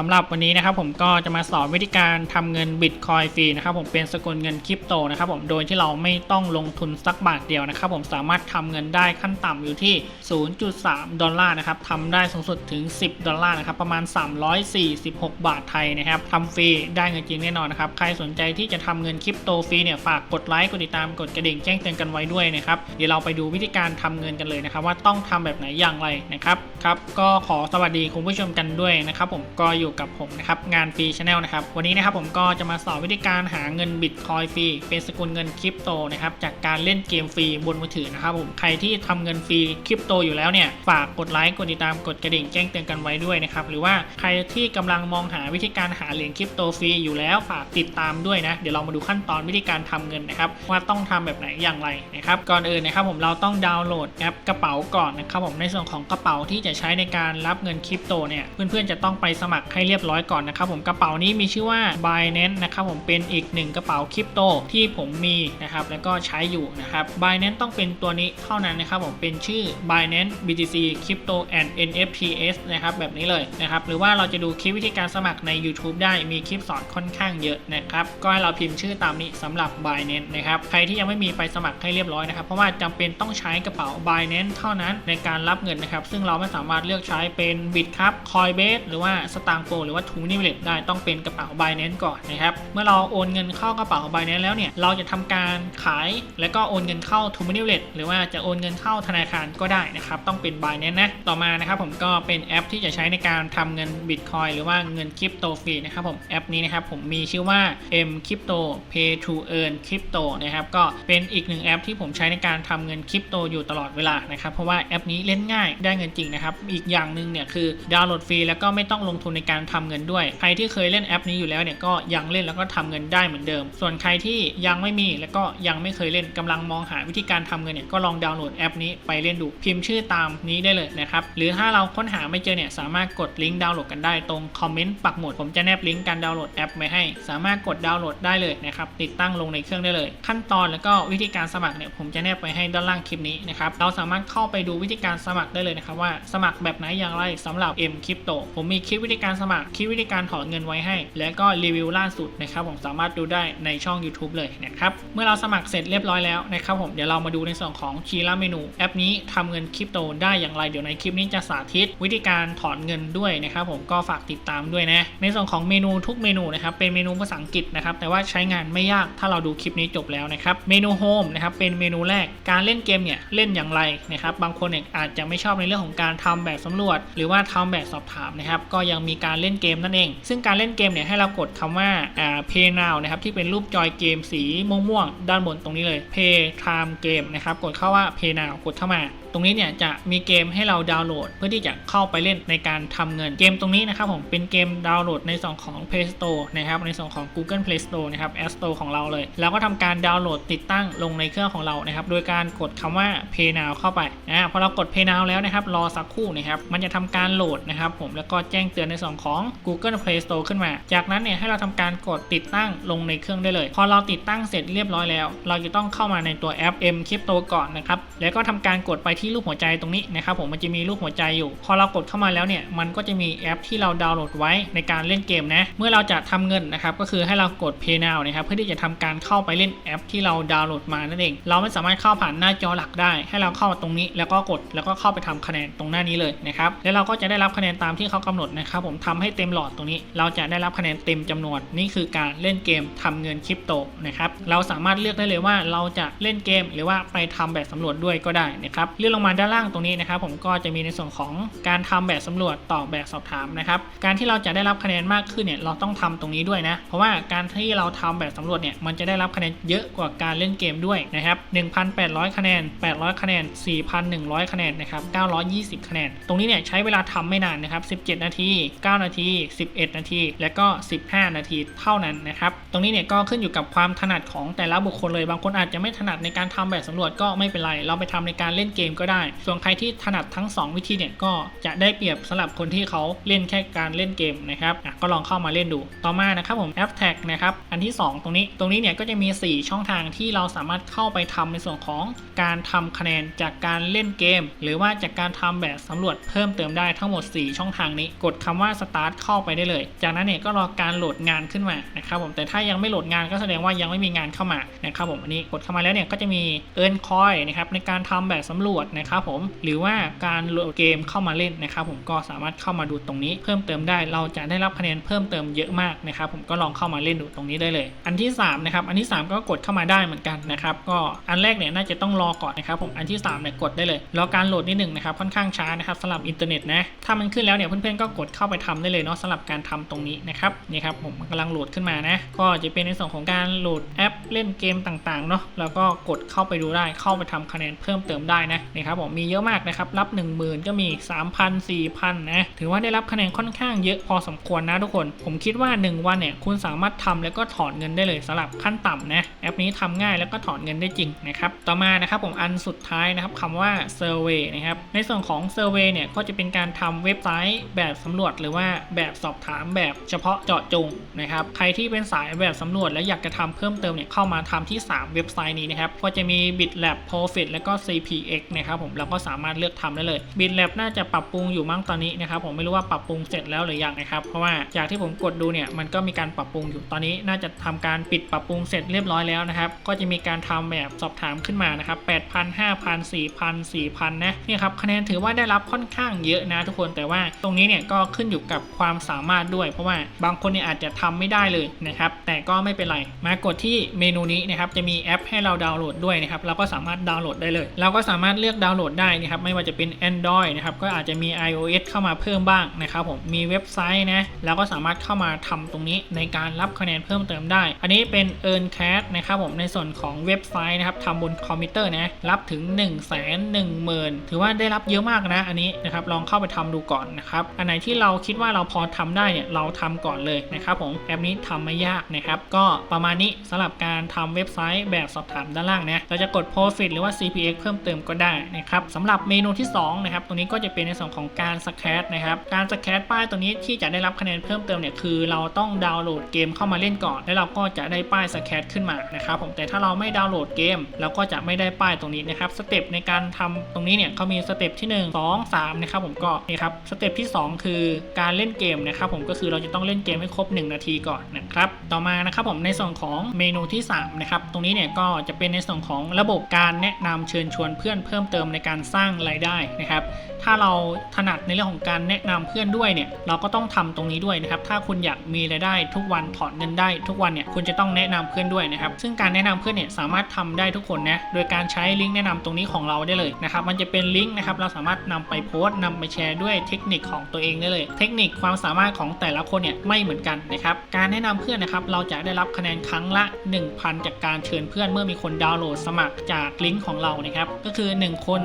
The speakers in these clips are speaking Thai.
สำหรับวันนี้นะครับผมก็จะมาสอนวิธีการทำเงินบิตคอยฟรีนะครับผมเป็นสกุลเงินคริปโตนะครับผมโดยที่เราไม่ต้องลงทุนสักบาทเดียวนะครับผมสามารถทำเงินได้ขั้นต่ำอยู่ที่ 0.3 ดอลลาร์นะครับทำได้สูงสุดถึง 10 ดอลลาร์นะครับประมาณ 346 บาทไทยนะครับทำฟรีได้เงินจริงแน่นอนนะครับใครสนใจที่จะทำเงินคริปโตฟรีเนี่ยฝากกดไลค์กดติดตามกดกระดิ่งแจ้งเตือนกันไว้ด้วยนะครับเดี๋ยวเราไปดูวิธีการทำเงินกันเลยนะครับว่าต้องทำแบบไหนอย่างไรนะครับครับก็ขอสวัสดีคุณผู้ชมกันด้วยนะครับผมก็อยู่กับผมนะครับงานฟรีชาแนลนะครับวันนี้นะครับผมก็จะมาสอนวิธีการหาเงินบิตคอยฟรีเป็นสกุลเงินคริปโตนะครับจากการเล่นเกมฟรีบนมือถือนะครับผมใครที่ทำเงินฟรีคริปโตอยู่แล้วเนี่ยฝากกดไลค์กดติดตามกดกระดิ่งแจ้งเตือนกันไว้ด้วยนะครับหรือว่าใครที่กำลังมองหาวิธีการหาเหรียญคริปโตฟรีอยู่แล้วฝากติดตามด้วยนะเดี๋ยวเรามาดูขั้นตอนวิธีการทำเงินนะครับว่าต้องทำแบบไหนอย่างไรนะครับก่อนอื่นนะครับผมเราต้องดาวน์โหลดแอปกระเป๋าก่อนนะครับผมในส่วนของกระเป๋าที่จะใช้ในการรับเงินคริปโตเนี่ยเพื่อนๆจะต้องไปสมัครใให้เรียบร้อยก่อนนะครับผมกระเป๋านี้มีชื่อว่า Binance นะครับผมเป็นอีกหนึ่งกระเป๋าคริปโตที่ผมมีนะครับแล้วก็ใช้อยู่นะครับ Binance ต้องเป็นตัวนี้เท่านั้นนะครับผมเป็นชื่อ Binance BTC Crypto and NFTs นะครับแบบนี้เลยนะครับหรือว่าเราจะดูคลิปวิธีการสมัครใน YouTube ได้มีคลิปสอนค่อนข้างเยอะนะครับก็ให้เราพิมพ์ชื่อตามนี้สำหรับ Binance นะครับใครที่ยังไม่มีไปสมัครให้เรียบร้อยนะครับเพราะว่าจำเป็นต้องใช้กระเป๋า Binance เท่านั้นในการรับเงินนะครับซึ่งเราไม่สามารถเลือกใช้เป็น Bitcup Coinbase หรือว่า Star t a n g p o หรือว่า t u n i v a l e t ได้ต้องเป็นกระเป๋า Binance ก่อนนะครับ เมื่อเราโอนเงินเข้ากระเป๋า Binance แล้วเนี่ย เราจะทำการขายแล้วก็โอนเงินเข้า t u n i v a l e t หรือว่าจะโอนเงินเข้าธนาคารก็ได้นะครับ ต้องเป็น Binance นะ ต่อมานะครับผมก็เป็นแอปที่จะใช้ในการทำเงิน Bitcoin หรือว่าเงินคริปโตฟรีนะครับผม แอปนี้นะครับผมมีชื่อว่า M Crypto Pay to Earn Crypto นะครับ ก็เป็นอีกหนึ่งแอปที่ผมใช้ในการทำเงินคริปโตอยู่ตลอดเวลานะครับ เพราะว่าแอปนี้เล่นง่ายได้เงินจริงนะครับ อีกอย่างหนึ่งเนี่ยคือดาวน์โหลดฟรีแล้วก็ไม่ต้องลงทุนในการทำเงินด้วย ใครที่เคยเล่นแอปนี้อยู่แล้วเนี่ยก็ยังเล่นแล้วก็ทำเงินได้เหมือนเดิม ส่วนใครที่ยังไม่มีแล้วก็ยังไม่เคยเล่นกำลังมองหาวิธีการทำเงินเนี่ยก็ลองดาวน์โหลดแอปนี้ไปเล่นดูพิมพ์ชื่อตามนี้ได้เลยนะครับหรือถ้าเราค้นหาไม่เจอเนี่ยสามารถกดลิงก์ดาวน์โหลดกันได้ตรงคอมเมนต์ปักหมุดผมจะแนบลิงก์การดาวน์โหลดแอปไว้ให้ สามารถกดดาวน์โหลดได้เลยนะครับติดตั้งลงในเครื่องได้เลย ขั้นตอนแล้วก็วิธีการสมัครเนี่ยผมจะแนบไว้ให้ด้านล่างคลิปนี้นะครับเราสามารถเข้าไปดูวิธีการสมัครได้เลยนะครับว่าสมัครแบบไหนอย่างไรสำหรับ M Crypto ผมมีคลิปวิธีการสมัครคลิปวิธีการถอนเงินไว้ให้ แล้วก็รีวิวล่าสุดนะครับผมสามารถดูได้ในช่อง YouTube เลยนะครับเมื่อเราสมัครเสร็จเรียบร้อยแล้วนะครับผมเดี๋ยวเรามาดูในส่วนของคีราเมนูแอปนี้ทำเงินคริปโตได้อย่างไรเดี๋ยวในคลิปนี้จะสาธิต วิธีการถอนเงินด้วยนะครับผมก็ฝากติดตามด้วยนะในส่วนของเมนูทุกเมนูนะครับเป็นเมนูภาษาอังกฤษนะครับแต่ว่าใช้งานไม่ยากถ้าเราดูคลิปนี้จบแล้วนะครับเมนูโฮมนะครับเป็นเมนูแรกการเล่นเกมเนี่ยเล่นอย่างไรนะครับบางคนเนี่ยอาจจะไม่ชอบในเรื่องของการทำแบบสำรวจ หรือว่าทำแบบสอบถามนะครับก็ยังมีการการเล่นเกมนั่นเอง ซึ่งการเล่นเกมเนี่ยให้เรากดคำว่าอ่า pay now นะครับที่เป็นรูปจอยเกมสีม่วงๆด้านบนตรงนี้เลย pay time game นะครับกดเข้าว่า pay now กดเข้ามาตรงนี้เนี่ยจะมีเกมให้เราดาวน์โหลด เพื่อที่จะเข้าไปเล่นในการทำเงินเกมตรงนี้นะครับผมเป็นเกมดาวน์โหลดในส่วนของ Play Store นะครับในส่วนของ Google Play Store นะครับ App Store ของเราเลย แล้วก็ทำการดาวน์โหลดติดตั้งลงในเครื่องของเรานะครับโดยการกดคำว่า Pay Now เข้าไปนะพอเรากด Pay Now แล้วนะครับรอสักครู่นะครับมันจะทำการโหลดนะครับผมแล้วก็แจ้งเตือนในส่วนของ Google Play Store ขึ้นมา จากนั้นเนี่ยให้เราทำการกดติดตั้งลงในเครื่องได้เลย พอเราติดตั้งเสร็จเรียบร้อยแล้ว เราจะต้องเข้ามาในตัวแอป M Crypto ก่อนนะครับแล้วก็ทำการกดไปที่รูปหัวใจตรงนี้นะครับผมมันจะมีรูปหัวใจอยู่ พอเรากดเข้ามาแล้วเนี่ยมันก็จะมีแอปที่เราดาวน์โหลดไว้ในการเล่นเกมนะเมื่อเราจะทำเงินนะครับก็คือให้เรากด Pay Now นะครับเพื่อที่จะทำการเข้าไปเล่นแอปที่เราดาวน์โหลดมานั่นเอง เราไม่สามารถเข้าผ่านหน้าจอหลักได้ ให้เราเข้ามาตรงนี้แล้วก็กดแล้วก็เข้าไปทำคะแนนตรงหน้านี้เลยนะครับแล้วเราก็จะได้รับคะแนนตามที่เขากำหนดนะครับผมทำให้เต็มหลอดตรงนี้ เราจะได้รับคะแนนเต็มจำนวนนี่คือการเล่นเกมทำเงินคริปโตนะครับเราสามารถเลือกได้เลยว่าเราจะเล่นเกมหรือว่าไปทำแบบสำรวจด้วยก็ได้นะครับเลื่อนลงมาด้านล่างตรงนี้นะครับผมก็จะมีในส่วนของการทำแบบสำรวจตอบแบบสอบถามนะครับการที่เราจะได้รับคะแนนมากขึ้นเนี่ยเราต้องทำตรงนี้ด้วยนะ เพราะว่าการที่เราทำแบบสำรวจเนี่ยมันจะได้รับคะแนนเยอะกว่าการเล่นเกมด้วยนะครับ1,800 คะแนน 800 คะแนน 4,100 คะแนนนะครับ920 คะแนน ตรงนี้เนี่ยใช้เวลาทำไม่นานนะครับ 17 นาที 9 นาที 11 นาที และก็ 15 นาทีเท่านั้นนะครับตรงนี้เนี่ยก็ขึ้นอยู่กับความถนัดของแต่ละบุคคลเลยบางคนอาจจะไม่ถนัดในการทำแบบสำรวจก็ไม่เป็นไร เราไปทำในการเล่นเกมก็ได้ ส่วนใครที่ถนัดทั้ง 2 วิธีเนี่ยก็จะได้เปรียบสำหรับคนที่เขาเล่นแค่การเล่นเกมนะครับก็ลองเข้ามาเล่นดู ต่อมานะครับผมแอปแท็กนะครับอันที่ 2 ตรงนี้ตรงนี้เนี่ยก็จะมี 4 ช่องทางที่เราสามารถเข้าไปทำในส่วนของการทำคะแนนจากการเล่นเกม หรือว่าจากการทำแบบสำรวจเพิ่มเติมได้ทั้งหมด 4 ช่องทางนี้ กดคำว่า start เข้าไปได้เลย จากนั้นเนี่ยก็รอการโหลดงานขึ้นมานะครับผมแต่ถ้ายังไม่โหลดงานก็แสดงว่ายังไม่มีงานเข้ามานะครับผมอันนี้กดเข้ามาแล้วเนี่ยก็จะมี earn coin นะครับในการทำแบบสำรวจนะครับผมหรือว่าการโหลดเกมเข้ามาเล่นนะครับผมก็สามารถเข้ามาดูตรงนี้ เพิ่มเติมได้เราจะได้รับคะแนนเพิ่มเติมเยอะมากนะครับผมก็ลองเข้ามาเล่นดูตรงนี้ได้เลย อันที่3นะครับอันที่ 3 ก็กดเข้ามาได้เหมือนกันนะครับก็อันแรกเนี่ยน่าจะต้องรอก่อนนะครับผมอันที่3เนี่ยกดได้เลยรอการโหลดนิดหนึ่งนะครับค่อนข้างช้านะครับสำหรับอินเทอร์เน็ตนะถ้ามันขึ้นแล้วเนี่ยเพื่อนๆก็กดเข้าไปทำได้เลยเนาะสำหรับการทำตรงนี้นะครับนี่ครับผมกำลังโหลดขึ้นมานะก็จะเป็นในส่วนของการโหลดแอปเล่นเกมต่างๆเนาะแล้วก็กดเข้าไปดูได้เข้าไปทำคะแนนเพิ่มเติมได้นะนี่ครับผมมีเยอะมากนะครับรับ 1 0,000 ก็มี 3,000 4,000นะถือว่าได้รับคะแนนค่อนข้างเยอะพอสมควรนะทุกคน ผมคิดว่า 1 วันเนี่ยคุณสามารถทำแล้วก็ถอนเงินได้เลยสำหรับขั้นต่ำนะแอปนี้ทำง่ายแล้วก็ถอนเงินได้จริงนะครับต่อมานะครับผมอันสุดท้ายนะครับคำว่า survey นะครับในส่วนของ survey เนี่ยก็จะเป็นการทำเว็บไซต์แบบสำรวจหรือว่าแบบสอบถามแบบเฉพาะเจาะจงนะครับใครที่เป็นสายแบบสำรวจและอยากจะทำเพิ่มเติมเนี่ยเข้ามาทำที่ 3 เว็บไซต์นี้นะครับก็จะมี BitLab Profit แล้วก็ CPX นะครับผมเราก็สามารถเลือกทำได้เลย BitLab น่าจะปรับปรุงอยู่มั้งตอนนี้นะครับผมไม่รู้ว่าปรับปรุงเสร็จแล้วหรือยังนะครับเพราะว่าจากที่ผมกดดูเนี่ยมันก็มีการปรับปรุงอยู่ตอนนี้น่าจะทำการปิดปรับปรุงเสร็จเรียบร้อยแล้วนะครับก็จะมีการทำแบบสอบถามขึ้นมานะครับ8,000 5,000 4,000นะนี่ครับคะแนนถือว่าได้รับค่อนข้างเยอะนะทุกคนแต่ว่าตรงนี้เนี่ยก็ขึ้นอยู่กับความสามารถด้วย เพราะว่าบางคนเนี่ยอาจจะทำไม่ได้เลยนะครับแต่ก็ไม่เป็นไร มากดที่เมนูนี้นะครับจะมีแอปให้เราดาวน์โหลดด้วยนะครับเราก็สามารถดาวน์โหลดได้เลย เราก็สามารถเลือกดาวน์โหลดได้นะครับไม่ว่าจะเป็น Android นะครับก็อาจจะมี iOS เข้ามาเพิ่มบ้างนะครับผมมีเว็บไซต์นะเราก็สามารถเข้ามาทำตรงนี้ในการรับคะแนนเพิ่มเติมได้ อันนี้เป็น Earn Cash นะครับผมในส่วนของเว็บไซต์นะครับทำบนคอมพิวเตอร์นะรับถึง 1 1 0 0 0 0 ถือว่าได้รับเยอะมากนะอันนี้นะครับลองเข้าไปทำดูก่อนนะครับอันไหนที่เราคิดว่าเราพอทำได้เนี่ยเราทำก่อนเลยนะครับผมแอปนี้ทำไม่ยากนะครับก็ประมาณนี้สำหรับการทำเว็บไซต์แบบสอบถามด้านล่างนะเราจะกด Profit หรือว่า CPX เพิ่มเติมก็ได้นะครับสำหรับเมนูที่2นะครับตรงนี้ก็จะเป็นในส่วนของการสแครนะครับการสแครป้ายตัวนี้ที่จะได้รับคะแนนเพิ่มเติมเนี่ยคือ เราต้องดาวน์โหลดเกมเข้ามาเล่นก่อน แล้วเราก็จะได้ป้ายสแครขึ้นมานะครับผมแต่ถ้าเราไม่ดาวน์โหลดเกมเราก็จะไม่ได้ป้ายตรงนี้นะครับสเต็ปในการทำตรงนี้เนี่ยเขามีสเต็ปที่ 1 2 3นะครับผมก็นี่ครับสเต็ปที่ 2 คือการเล่นเกมนะครับผมก็คือเราจะต้องเล่นเกมให้ครบ 1 นาทีก่อนนะครับต่อมานะครับผมในส่วนของเมนูที่3นะครับตรงนี้เนี่ยก็จะเป็นในส่วนของระบบการแนะนำเชิญชวนเพื่อนเพิ่มเติมในการสร้างรายได้นะครับ ถ้าเราถนัดในเรื่องของการแนะนำเพื่อนด้วยเนี่ยเราก็ต้องทำตรงนี้ด้วยนะครับ ถ้าคุณอยากมีรายได้ทุกวันถอนเงินได้ทุกวันเนี่ยคุณจะต้องแนะนำเพื่อนด้วยนะครับ ซึ่งการแนะนำเพื่อนเนี่ยสามารถทำได้ทุกคนนะโดยการใช้ลิงก์แนะนำตรงนี้ของเราได้เลยนะครับ มันจะเป็นลิงก์นะครับเราสามารถนำไปโพสต์นำไปแชร์ด้วยเทคนิคของตัวเองได้เลย เทคนิคความสามารถของแต่ละคนเนี่ยไม่เหมือนกันนะครับ การแนะนำเพื่อนนะครับเราจะได้รับคะแนนครั้งละ 1,000 จากการเชิญเพื่อนเมื่อมีคนดาวน์โหลดสมัครจากลิงก์ของเรานะครับ ก็คือ 1คน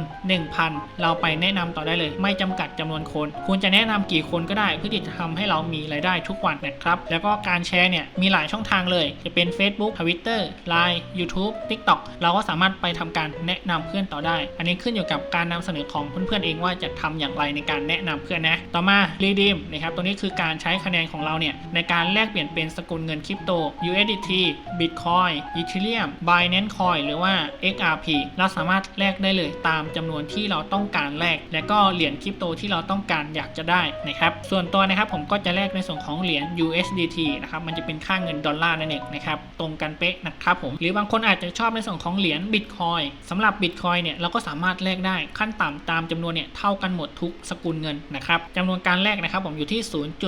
1,000 เราไปแนะนำต่อได้เลย ไม่จำกัดจำนวนคน คุณจะแนะนำกี่คนก็ได้เพื่อที่จะทำให้เรามีรายได้ทุกวันนะครับ แล้วก็การแชร์เนี่ยมีหลายช่องทางเลย จะเป็น Facebook Twitter Line YouTube TikTok เราก็สามารถไปทำการแนะนำเพื่อนต่อได้ อันนี้ขึ้นอยู่กับการนำเสนอของเพื่อนๆเองว่าจะทำอย่างไรในการแนะนำเพื่อนนะ ต่อมา Redeem นะครับตัวนี้คือการใช้คะแนนของเราเนี่ยในการแลกเปลี่ยนเป็นสกุลเงินคริปโต USDT Bitcoin Ethereum Binance Coin หรือว่า XRP เราสามารถแลกได้เลยตามจำนวนที่เราต้องการแลกและก็เหรียญคริปโตที่เราต้องการอยากจะได้นะครับส่วนตัวนะครับผมก็จะแลกในส่วนของเหรียญ USDT นะครับมันจะเป็นค่าเงินดอลลาร์นั่นเองนะครับตรงกันเป๊ะนะครับผมหรือบางคนอาจจะชอบในส่วนของเหรียญ Bitcoin สำหรับ Bitcoin เนี่ยเราก็สามารถแลกได้ขั้นต่ำตามจำนวนเนี่ยเท่ากันหมดทุกสกุลเงินนะครับจำนวนการแลกนะครับผมอยู่ที่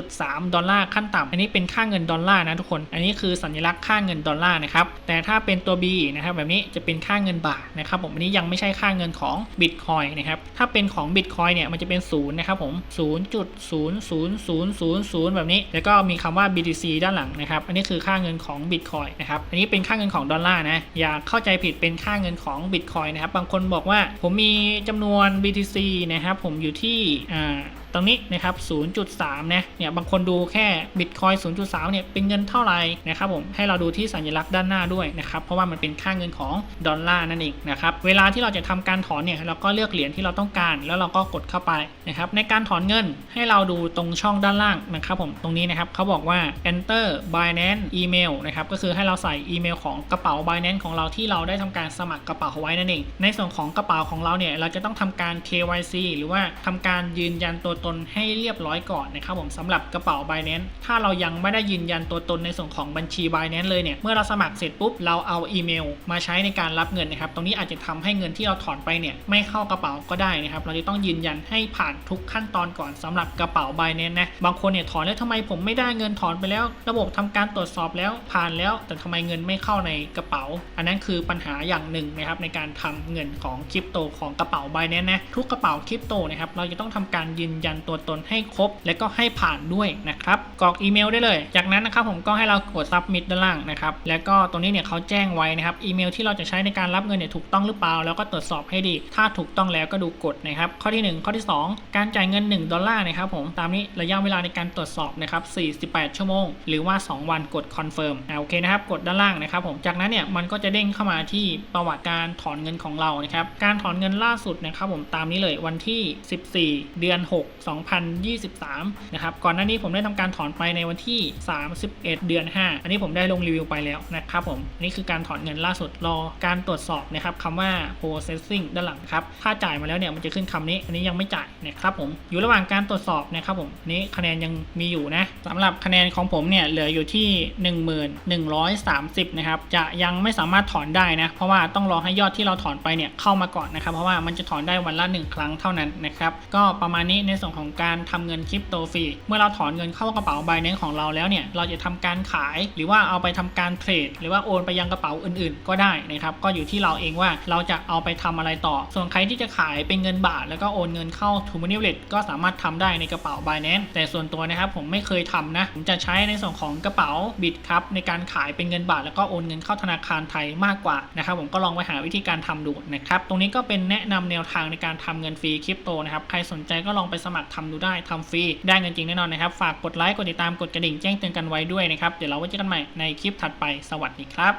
0.3 ดอลลาร์ขั้นต่ำอันนี้เป็นค่าเงินดอลลาร์นะทุกคน อันนี้คือสัญลักษณ์ค่าเงินดอลลาร์นะครับแต่ถ้าเป็นตัว B นะครับแบบนี้จะเป็นค่าเงินบาทนะครับผมอันนี้ยังไม่ใช่ค่าเงินของ Bitcoin นะครับ ถ้าเป็นของ Bitcoin เนี่ยมันจะเป็น0นะครับผม0.00000 แบบนี้ แล้วก็มีคำว่า BTC ด้านหลังนะครับ อันนี้คือค่าเงินของ Bitcoin นะครับ อันนี้เป็นค่าเงินของดอลลาร์นะ อย่าเข้าใจผิดเป็นค่าเงินของ Bitcoin นะครับ บางคนบอกว่าผมมีจำนวน BTC นะครับผมอยู่ที่อ่า ตรงนี้นะครับ 0.3 นะ เนี่ย บางคนดูแค่บิตคอย0.3 เนี่ย เป็นเงินเท่าไหร่นะครับผม ให้เราดูที่สัญลักษณ์ด้านหน้าด้วยนะครับ เพราะว่ามันเป็นค่าเงินของดอลลาร์นั่นเองนะครับ เวลาที่เราจะทำการถอนเนี่ย เราก็เลือกเหรียญที่เราต้องการ แล้วเราก็กดเข้าไปนะครับ ในการถอนเงินให้เราดูตรงช่องด้านล่างนะครับผม ตรงนี้นะครับเขาบอกว่า enter Binance email นะครับ ก็คือให้เราใส่อีเมลของกระเป๋า Binance ของเราที่เราได้ทำการสมัครกระเป๋าไว้นั่นเอง ในส่วนของกระเป๋าของเราเนี่ย เราจะต้องทำการ KYC หรือว่าทำการยืนยันตัวตนให้เรียบร้อยก่อนนะครับผมสำหรับกระเป๋า Binance ถ้าเรายังไม่ได้ยืนยันตัวตนในส่วนของบัญชี Binance เลยเนี่ยเมื่อเราสมัครเสร็จปุ๊บเราเอาอีเมล มาใช้ในการรับเงินนะครับตรงนี้อาจจะทำให้เงินที่เราถอนไปเนี่ยไม่เข้ากระเป๋าก็ได้นะครับเราจะต้องยืนยันให้ผ่านทุกขั้นตอนก่อนสำหรับกระเป๋า Binance นะบางคนเนี่ยถอนแล้วทำไมผมไม่ได้เงินถอนไปแล้ว ระบบทำการตรวจสอบแล้วผ่านแล้ว แต่ทำไมเงินไม่เข้าในกระเป๋า อันนั้นคือปัญหาอย่างหนึ่งนะครับในการทำเงินของคริปโตของกระเป๋า Binance นะทุกกระเป๋าคริปโตนะครับเราจะต้องทำการยืนยันตัวตนให้ครบ และก็ให้ผ่านด้วยนะครับกรอกอีเมลได้เลย จากนั้นนะครับผมก็ให้เรากด submit ด้านล่างนะครับแล้วก็ตรงนี้เนี่ยเขาแจ้งไว้นะครับอีเมลที่เราจะใช้ในการรับเงินเนี่ยถูกต้องหรือเปล่า แล้วก็ตรวจสอบให้ดี ถ้าถูกต้องแล้วก็ดูกฎนะครับข้อที่หนึ่งข้อที่สองการจ่ายเงิน 1 ดอลลาร์นะครับผมตามนี้ระยะเวลาในการตรวจสอบนะครับ48 ชั่วโมง หรือว่า 2 วันกดคอนเฟิร์มอ่าโอเคนะครับกดด้านล่างนะครับผมจากนั้นเนี่ยมันก็จะเด้งเข้ามาที่ประวัติการถอนเงินของเรานะครับการถอนเงินล่าสุดนะครับผมตามนี้เลยวันที่ 14 เดือน 6 2023 นะครับ ก่อนหน้านี้ผมได้ทำการถอนไปในวันที่ 31 เดือน 5 อันนี้ผมได้ลงรีวิวไปแล้วนะครับผมนนี่คือการถอนเงินล่าสุดรอการตรวจสอบนะครับคำว่า processing ด้านหลังครับ ถ้าจ่ายมาแล้วเนี่ยมันจะขึ้นคำนี้ อันนี้ยังไม่จ่ายนะครับผม อยู่ระหว่างการตรวจสอบนะครับผม นี้คะแนนยังมีอยู่นะสำหรับคะแนนของผมเนี่ยเหลืออยู่ที่1130 นะครับ จะยังไม่สามารถถอนได้นะ เพราะว่าต้องรอให้ยอดที่เราถอนไปเนี่ยเข้ามาก่อนนะครับ เพราะว่ามันจะถอนได้วันละ 1 ครั้งเท่านั้นนะครับ ก็ประมาณนี้ในส่วนของการทำเงินคริปโตฟรีเมื่อเราถอนเงินเข้ากระเป๋า Binance ของเราแล้วเนี่ยเราจะทำการขายหรือว่าเอาไปทำการเทรดหรือว่าโอนไปยังกระเป๋าอื่นๆ ก็ได้นะครับก็อยู่ที่เราเองว่าเราจะเอาไปทำอะไรต่อ ส่วนใครที่จะขายเป็นเงินบาท แล้วก็โอนเงินเข้า t ูม o นิเล t ก็สามารถทำได้ในกระเป๋า Binance แต่ส่วนตัวนะครับผมไม่เคยทำนะผมจะใช้ในส่วนของกระเป๋าบิตครับในการขายเป็นเงินบาท แล้วก็โอนเงินเข้าธนาคารไทยมากกว่านะครับผมก็ลองไปหาวิธีการทำดูนะครับตรงนี้ก็เป็นแนะนำแนวทางในการทำเงินฟรีคริปโตนะครับใครสนใจก็ลองไปสมัครทำดูได้ทำฟรีได้เงินจริงแน่นอนนะครับ ฝากกดไลค์กดติดตามกดกระดิ่งแจ้งเตือนกันไว้ด้วยนะครับ เดี๋ยวเราไว้เจอกันใหม่ในคลิปถัดไปสวัสดีครับ